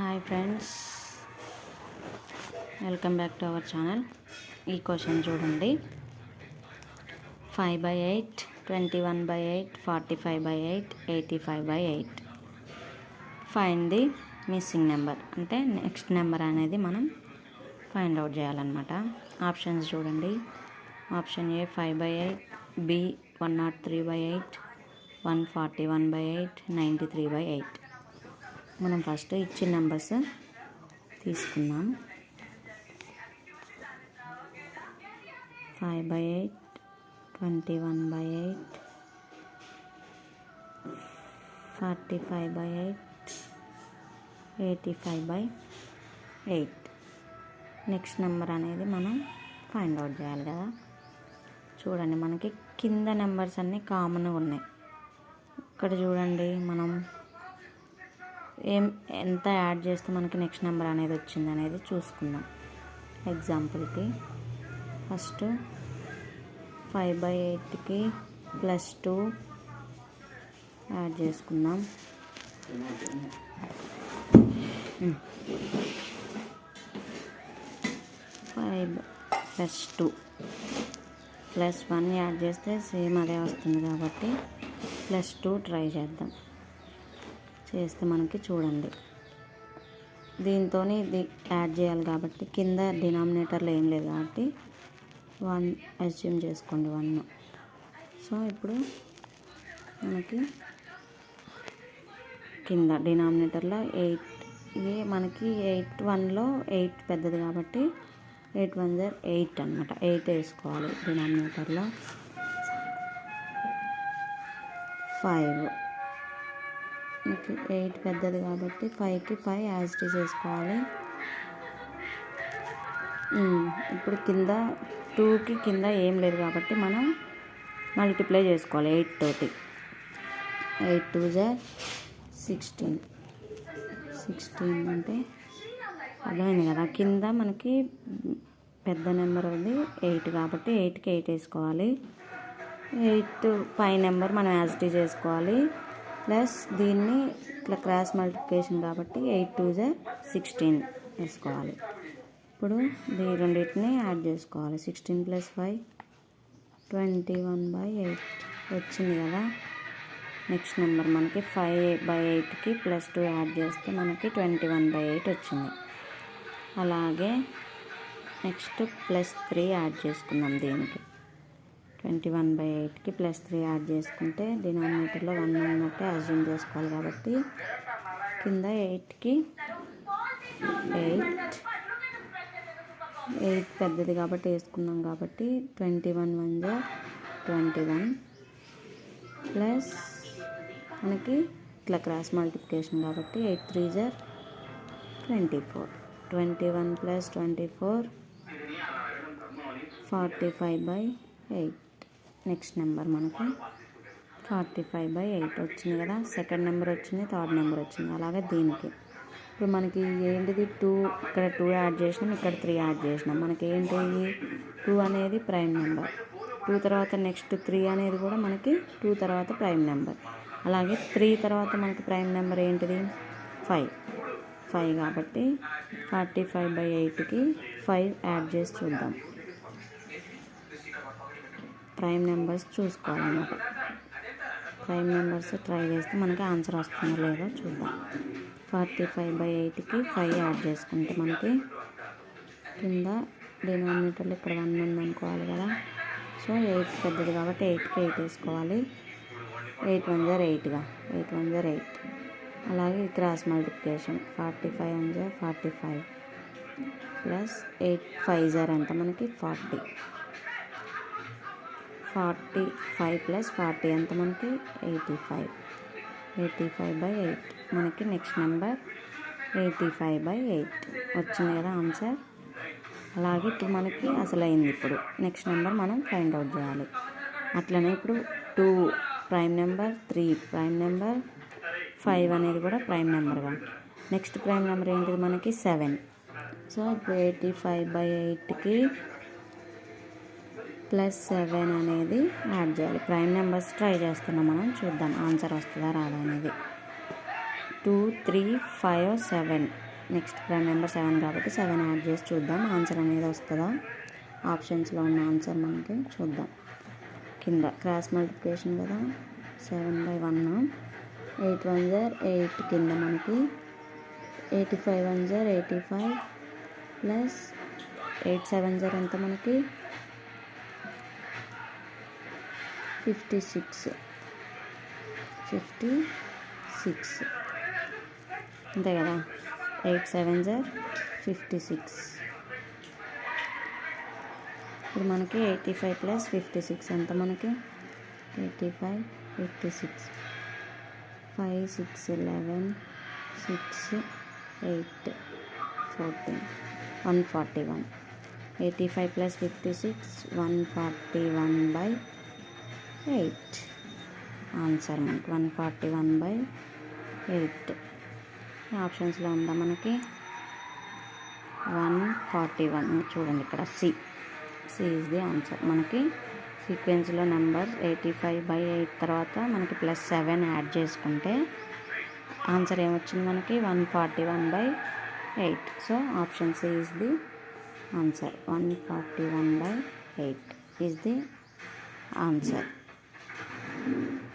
Hi friends welcome back to our channel ఈ question చూడండి. Five by eight twenty one by eight forty five by eight eighty five by eight find the missing number అంటే next number అనేది మనం find out చేయాలన్నమాట. Options చూడండి. Option A five by eight B one nought three by eight one forty one by eight ninety three by eight మనం first ఇచ్చిన numbers తీసుకున్నాం five by eight twenty one by eight forty five by eight eighty five by eight. Next number అనేది మనం find out చేయాలి కదా. చూడండి మనకి కింద నెంబర్స్ అన్నీ కామన్గా ఉన్నాయి. ఇక్కడ చూడండి మనం ఏం ఎంత యాడ్ చేస్తే మనకి నెక్స్ట్ నెంబర్ అనేది వచ్చింది అనేది చూసుకుందాం. ఎగ్జాంపుల్కి ఫస్ట్ ఫైవ్ బై ఎయిట్కి ప్లస్ టూ యాడ్ చేసుకుందాం. Five plus two plus one add చేస్తే సేమ్ అదే వస్తుంది కాబట్టి ప్లస్ టూ ట్రై చేద్దాం. చేస్తే మనకి చూడండి. దీంతో ఇది యాడ్ చేయాలి కాబట్టి కింద డినామినేటర్లో ఏం లేదు కాబట్టి వన్ అజ్యూమ్ చేసుకోండి వన్. సో ఇప్పుడు మనకి కింద డినామినేటర్లో ఎయిట్. ఇది మనకి ఎయిట్ వన్లో ఎయిట్ పెద్దది కాబట్టి ఎయిట్ వన్ జర్ ఎయిట్ అనమాట ఎయిట్ వేసుకోవాలి డినామినేటర్లో. ఫైవ్. మీకు ఎయిట్ పెద్దది కాబట్టి ఫైవ్కి ఫైవ్ యాజ్ ఇట్ వేసుకోవాలి. ఇప్పుడు కింద టూకి కింద ఏం లేదు కాబట్టి మనం మల్టిప్లై చేసుకోవాలి ఎయిట్ తోటి. ఎయిట్ టూ జర్ సిక్స్టీన్ సిక్స్టీన్ అంటే అర్థమైంది కదా? కింద మనకి పెద్ద నెంబర్ ఉంది ఎయిట్ కాబట్టి ఎయిట్కి ఎయిట్ వేసుకోవాలి. ఎయిట్ పై నెంబర్ మనం యాజ్ ఇట్ చేసుకోవాలి ప్లస్ దీన్ని ఇట్లా క్రాస్ మల్టిప్లికేషన్ కాబట్టి ఎయిట్ టూ జె సిక్స్టీన్ వేసుకోవాలి. ఇప్పుడు దీ రెండింటిని యాడ్ చేసుకోవాలి. Sixteen plus five twenty one by eight వచ్చింది కదా. నెక్స్ట్ నెంబర్ మనకి ఫైవ్ బై ఎయిట్కి ప్లస్ టూ యాడ్ చేస్తే మనకి ట్వంటీ వన్ బై ఎయిట్ వచ్చింది. అలాగే నెక్స్ట్ ప్లస్ త్రీ యాడ్ చేసుకుందాం దీనికి. ట్వంటీ వన్ బై ఎయిట్కి ప్లస్ త్రీ యాడ్ చేసుకుంటే డినామినేటర్లో వన్ ఉన్నట్టే అజ్యూమ్ చేసుకోవాలి కాబట్టి కింద ఎయిట్కి ఎయిట్. ఎయిట్ పెద్దది కాబట్టి వేసుకున్నాం కాబట్టి ట్వంటీ వన్ వన్ జా ట్వంటీ వన్. ప్లస్ మనకి ఇట్లా క్రాస్ మల్టిప్లికేషన్ కాబట్టి eight three జర్ twenty four. Twenty one plus twenty four forty five by eight. Next number మనకు ఫార్టీ ఫైవ్ బై ఎయిట్ వచ్చింది కదా. సెకండ్ నెంబర్ వచ్చింది థర్డ్ నెంబర్ వచ్చింది. అలాగే దీనికి. ఇప్పుడు మనకి ఏంటిది? టూ ఇక్కడ టూ యాడ్ చేసినాం ఇక్కడ త్రీ యాడ్ చేసినాం. మనకి ఏంటి టూ అనేది ప్రైమ్ నెంబర్. టూ తర్వాత నెక్స్ట్ త్రీ అనేది కూడా మనకి టూ తర్వాత ప్రైమ్ నెంబర్. అలాగే త్రీ తర్వాత మనకి ప్రైమ్ నెంబర్ ఏంటిది? ఫైవ్. ఫైవ్ కాబట్టి ఫార్టీ ఫైవ్ బై ఎయిట్కి ఫైవ్ యాడ్ చేసి చూద్దాం. ప్రైమ్ నెంబర్స్ చూసుకోవాలన్నమాట. ప్రైమ్ నెంబర్స్ ట్రై చేస్తే మనకి ఆన్సర్ వస్తుందో లేదో చూద్దాం. ఫార్టీ ఫైవ్ బై ఎయిట్కి ఫైవ్ యాడ్ చేసుకుంటే మనకి కింద డినామినేటర్లు ఇక్కడ వన్ ఉందనుకోవాలి కదా. సో ఎయిట్ పెద్దది కాబట్టి ఎయిట్కి ఎయిట్ వేసుకోవాలి. ఎయిట్ వన్ జర్ ఎయిట్గా ఎయిట్ వన్ జర్ ఎయిట్. అలాగే cross multiplication forty five one జర్ forty five. Plus eight five జర్ ఎంత మనకి forty. Forty five plus forty ఎంత మనకి? Eighty five. Eighty five by eight. మనకి next number eighty five by eight. వచ్చింది కదా answer? అలాగే ఇప్పుడు మనకి అసలు అయింది ఇప్పుడు. నెక్స్ట్ నెంబర్ మనం ఫైండ్ అవుట్ చేయాలి. అట్లనే ఇప్పుడు two prime number three prime number five అనేది కూడా ప్రైమ్ నెంబర్గా నెక్స్ట్ ప్రైమ్ నెంబర్ ఏంటిది మనకి? సెవెన్. సో ఇప్పుడు ఎయిటీ ఫైవ్ బై ఎయిట్కి ప్లస్ సెవెన్ అనేది యాడ్ చేయాలి. ప్రైమ్ నెంబర్స్ ట్రై చేస్తున్నాం మనం. చూద్దాం. ఆన్సర్ వస్తుందా రాదా అనేది. Two three five seven. Next prime number seven కాబట్టి సెవెన్ యాడ్ చేసి చూద్దాం. ఆన్సర్ అనేది వస్తుందా? ఆప్షన్స్లో ఉన్న ఆన్సర్ మనకి చూద్దాం. కింద క్రాస్ మల్టిప్లికేషన్ కదా. Seven by one. Eight one jar eight కింద మనకి eighty five one jar eighty five plus eight seven jar ఎంత మనకి? Fifty six. Fifty six. అంతే కదా? ఎయిట్ సెవెన్ జార్ ఫిఫ్టీ సిక్స్. ఇప్పుడు మనకి eighty five plus fifty six ఎంత మనకి? Eighty five fifty six. Five six eleven six eight fourteen. One forty one. Eighty five plus fifty six one forty one by eight. Answer మనకి one forty one by eight ఆప్షన్స్లో ఉందా మనకి? One forty one చూడండి ఇక్కడ C C is the answer మనకి సీక్వెన్స్లో number eighty five by eight తర్వాత మనకి plus seven add చేసుకుంటే ఆన్సర్ ఏమొచ్చింది మనకి? One forty one by eight so option C is the answer one forty one by eight is the answer Thank you.